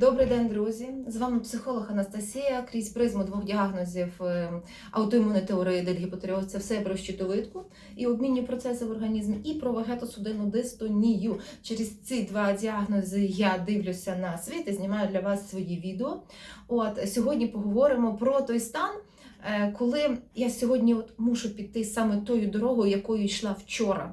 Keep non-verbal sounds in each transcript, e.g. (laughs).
Добрий день, друзі! З вами психолог Анастасія. Крізь призму двох діагнозів е, аутоімунний теороїдит, гіпотереоз – це все про щитовидку і обмінні процеси в організмі, і про вегетосудинну дистонію. Через ці два діагнози я дивлюся на світ і знімаю для вас свої відео. От сьогодні поговоримо про той стан. е, Коли я сьогодні от мушу піти саме тою дорогою, якою йшла вчора,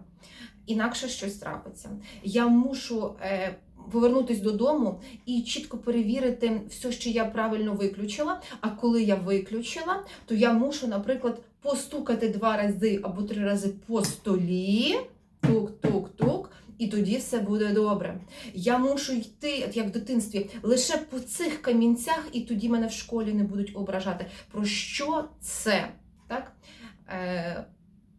інакше щось трапиться. Я мушу е, повернутися додому і чітко перевірити все, що я правильно виключила. А коли я виключила, то я мушу, наприклад, постукати два рази або три рази по столі. Тук-тук-тук. І тоді все буде добре. Я мушу йти, як в дитинстві, лише по цих камінцях, і тоді мене в школі не будуть ображати. Про що це? Так? Е,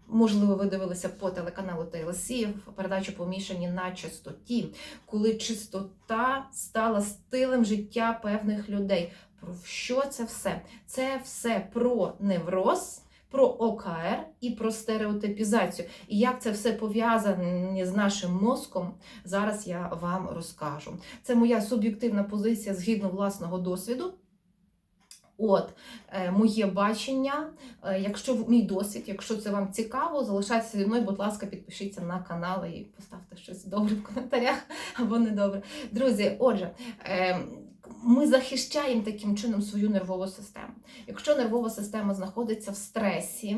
можливо, ви дивилися по телеканалу TLC передачу помішані на чистоті, коли чистота стала стилем життя певних людей. Про що це все? Це все про невроз. Про ОКР і про стереотипізацію. І як це все пов'язане з нашим мозком, зараз я вам розкажу. Це моя суб'єктивна позиція згідно власного досвіду. От е, моє бачення. Е, якщо мій досвід, якщо це вам цікаво, залишайтеся зі мною, будь ласка, підпишіться на канал і поставте щось добре в коментарях (laughs) або недобре. Друзі, отже, е, ми захищаємо таким чином свою нервову систему. Якщо нервова система знаходиться в стресі,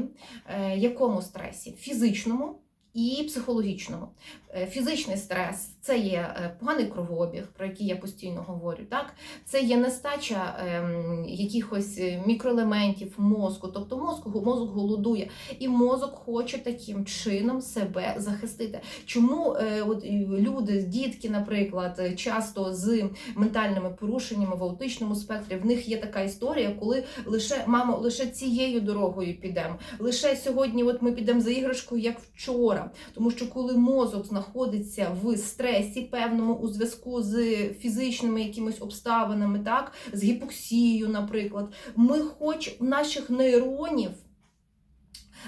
якому стресі? Фізичному. І психологічному. Е, Фізичний стрес це є е, поганий кровообіг, про який я постійно говорю. Так? Це є нестача ем, якихось е, мікроелементів мозку, тобто мозку, мозок голодує, і мозок хоче таким чином себе захистити. Чому от, люди, дітки, наприклад, часто з ментальними порушеннями в аутичному спектрі, в них є така історія, коли лише мамо, лише цією дорогою підемо. Лише сьогодні, от ми підемо за іграшкою, як вчора. Тому що коли мозок знаходиться в стресі певному у зв'язку з фізичними якимись обставинами, так, з гіпоксією, наприклад, ми хоч наших нейронів.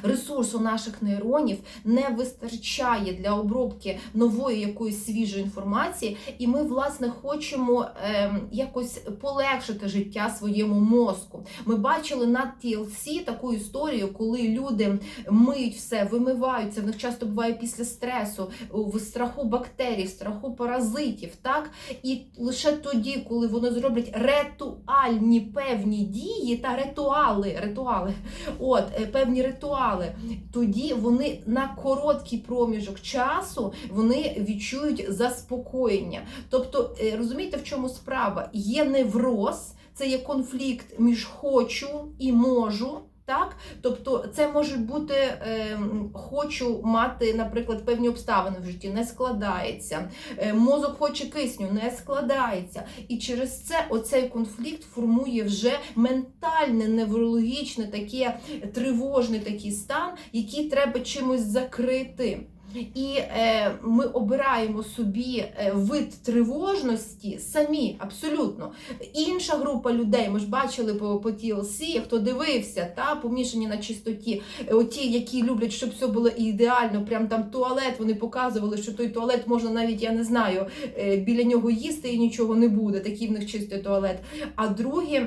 Ресурсу наших нейронів не вистачає для обробки нової якоїсь свіжої інформації, і ми, власне, хочемо ем, якось полегшити життя своєму мозку. Ми бачили на TLC таку історію, коли люди миють все, вимиваються. В них часто буває після стресу, в страху бактерій, в страху паразитів. Так і лише тоді, коли вони зроблять ритуальні певні дії та ритуали, ритуали, от е, певні ритуали, тоді вони на короткий проміжок часу вони відчують заспокоєння. Тобто, е, розумієте, в чому справа? Є невроз, це є конфлікт між хочу і можу. Так, тобто це може бути е, хочу мати, наприклад, певні обставини в житті, не складається. Е, мозок хоче кисню, не складається. І через це оцей конфлікт формує вже ментальне, неврологічне, таке тривожний такий стан, який треба чимось закрити. І е, ми обираємо собі е, вид тривожності самі, абсолютно. Інша група людей, ми ж бачили по, по TLC, хто дивився, та, помішані на чистоті, е, оті, які люблять, щоб все було ідеально, прям там туалет, вони показували, що той туалет можна навіть, я не знаю, е, біля нього їсти і нічого не буде, такий в них чистий туалет. А другі.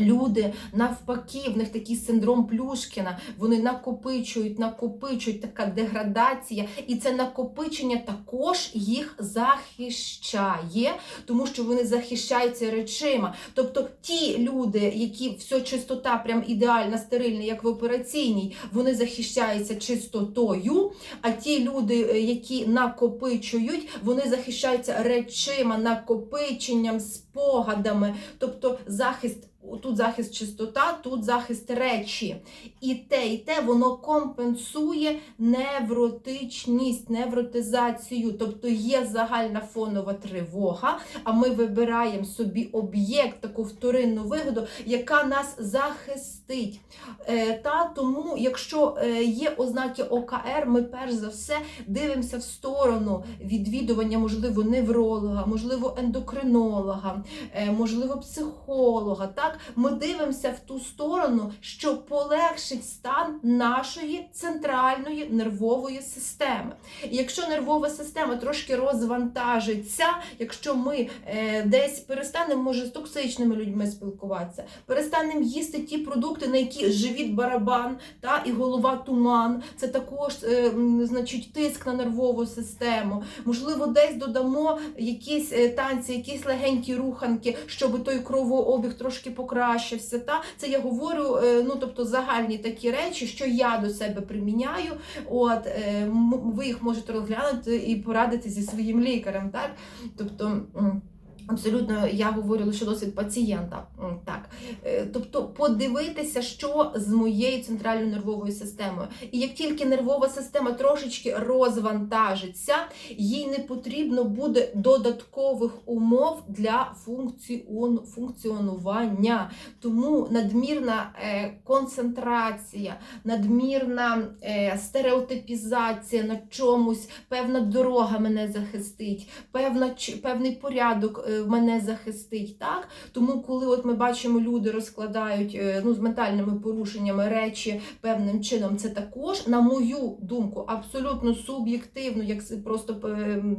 Люди навпаки, в них такий синдром Плюшкіна, вони накопичують, накопичують така деградація, і це накопичення також їх захищає, тому що вони захищаються речима. Тобто ті люди, які все чистота, прям ідеальна, стерильна, як в операційній, вони захищаються чистотою. А ті люди, е, які накопичують, вони захищаються речима, накопиченням, спогадами, тобто захист. Тут захист чистота, тут захист речі. І те, і те воно компенсує невротичність, невротизацію. Тобто є загальна фонова тривога, а ми вибираємо собі об'єкт, таку вторинну вигоду, яка нас захистить. Е, Та тому, якщо е, є ознаки ОКР, ми перш за все дивимося в сторону відвідування, можливо, невролога, можливо, ендокринолога, е, можливо, психолога. Так, ми дивимося в ту сторону, що полегшить стан нашої центральної нервової системи. І якщо нервова система трошки розвантажиться, якщо ми десь перестанемо може з токсичними людьми спілкуватися, перестанемо їсти ті продукти, на які живіт барабан та і голова туман, це також е, значить тиск на нервову систему. Можливо, десь додамо якісь е, танці, якісь легенькі руханки, щоб той кровообіг трошки покращився. Та це я говорю, е, ну тобто загальні такі речі, що я до себе приміняю. От е, ви їх можете розглянути і порадити зі своїм лікарем. Так, тобто. Абсолютно, я говорю лише досвід пацієнта. Так, Е, тобто подивитися, що з моєю центральною нервовою системою. І як тільки нервова система трошечки розвантажиться, їй не потрібно буде додаткових умов для функціон, функціонування. Тому надмірна е, концентрація, надмірна е, стереотипізація на чомусь, певна дорога мене захистить, певна, певний порядок е, мене захистить. Так? Тому, коли от ми бачимо, люди розкладають е, ну, з ментальними порушеннями речі певним чином, це також, на мою думку, абсолютно суб'єктивно, як просто ем,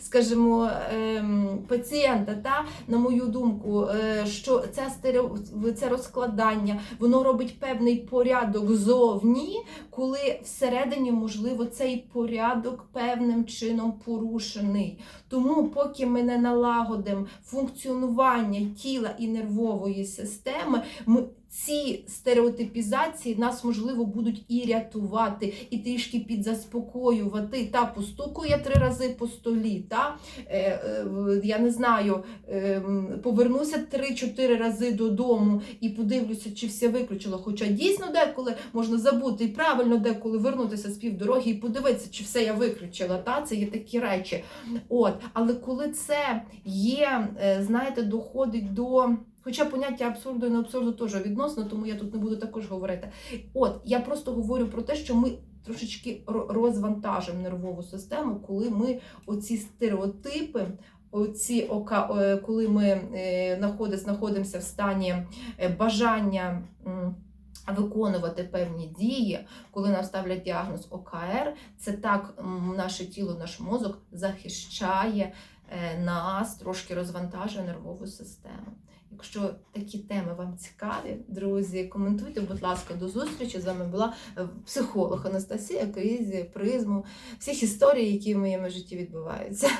скажімо, ем, пацієнта, та, на мою думку, е, що ця стерео, це розкладання, воно робить певний порядок зовні, коли всередині, можливо, цей порядок певним чином порушений. Тому, поки ми не налагодимо функціонування тіла і нервової системи, ми ці стереотипізації нас можливо будуть і рятувати, і трішки підзаспокоювати. Та постукаю я три рази по столі. Та е, е, я не знаю, е, повернуся три-чотири рази додому і подивлюся, чи все виключило. Хоча дійсно деколи можна забути і правильно деколи вернутися з півдороги і подивитися, чи все я виключила. Та це є такі речі. От, але коли це є, е, знаєте, доходить до. Хоча поняття абсурду і не абсурду теж відносно, тому я тут не буду також говорити. От я просто говорю про те, що ми трошечки розвантажимо нервову систему, коли ми оці стереотипи. Оці ока, е, коли ми е, знаходи- знаходимося в стані е, бажання виконувати певні дії, коли нам ставлять діагноз ОКР, це так наше тіло, наш мозок захищає нас, трошки розвантажує нервову систему. Якщо такі теми вам цікаві, друзі, коментуйте, будь ласка, до зустрічі. З вами була е, психолог Анастасія Крізі, призму, всіх історій, які в моєму житті відбуваються.